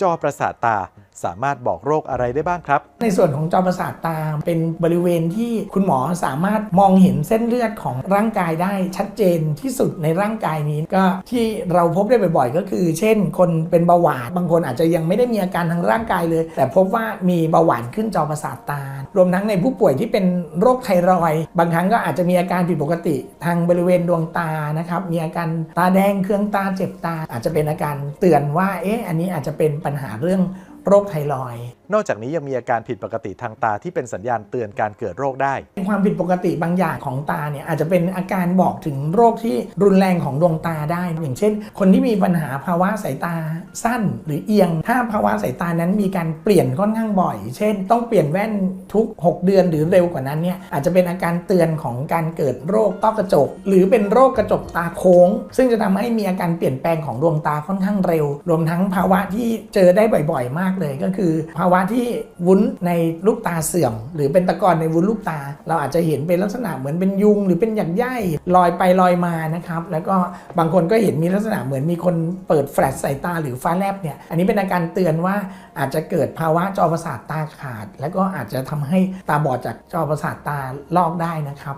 จอประสาทตา สามารถบอกโรคอะไรได้บ้างครับ ในส่วนของจอประสาทตาเป็นบริเวณที่คุณหมอสามารถมองเห็นเส้นเลือดของร่างกายได้ชัดเจนที่สุดในร่างกายนี้ก็ที่เราพบได้บ่อยๆ ก็คือ เช่น คนเป็นเบาหวานบางคนอาจจะยังไม่ได้มีอาการทางร่างกายเลย แต่พบว่ามีเบาหวานขึ้นจอประสาทตา รวมทั้งในผู้ป่วยที่เป็นโรคไทรอยด์บางครั้งก็อาจจะมีอาการผิดปกติทางบริเวณดวงตานะครับมีอาการตาแดงเครื่องตาเจ็บตา อาจจะเป็นอาการเตือนว่าเอ๊ะอันนี้อาจจะเป็นปัญหาเรื่องโรคคไทรอย นอกจากนี้ยังมีอาการผิดปกติทางตาที่เป็นสัญญาณเตือนการเกิดโรคได้ ความผิดปกติบางอย่างของตาเนี่ยอาจจะเป็นอาการบอกถึงโรคที่รุนแรงของดวงตาได้ อย่างเช่น คนที่มีปัญหาภาวะสายตาสั้นหรือเอียง ถ้าภาวะสายตานั้นมีการเปลี่ยนค่อนข้างบ่อย เช่น ต้องเปลี่ยนแว่นทุก 6 เดือนหรือเร็วกว่านั้นเนี่ยอาจจะเป็นอาการเตือนของการเกิดโรคต้อกระจก หรือเป็นโรคกระจกตาโค้ง ซึ่งจะทำให้มีอาการเปลี่ยนแปลงของดวงตาค่อนข้างเร็ว รวมทั้งภาวะที่เจอได้บ่อย ๆ มากเลยก็คือภาวะที่วุ้นในลูกตาเสื่อม หรือเป็นตะกอนในวุ้นลูกตา เราอาจจะเห็นเป็นลักษณะเหมือนเป็นยุง หรือเป็นหยักใยลอยไปลอยมานะครับแล้วก็บางคนก็เห็นมีลักษณะเหมือนมีคนเปิดแฟลชใสายตาหรือฟ้าแลบเนี่ยอันนี้เป็นอาการเตือนว่าอาจจะเกิดภาวะจอประสาทตาขาด แล้วก็อาจจะทำให้ตาบอดจากจอประสาทตาลอกได้นะครับ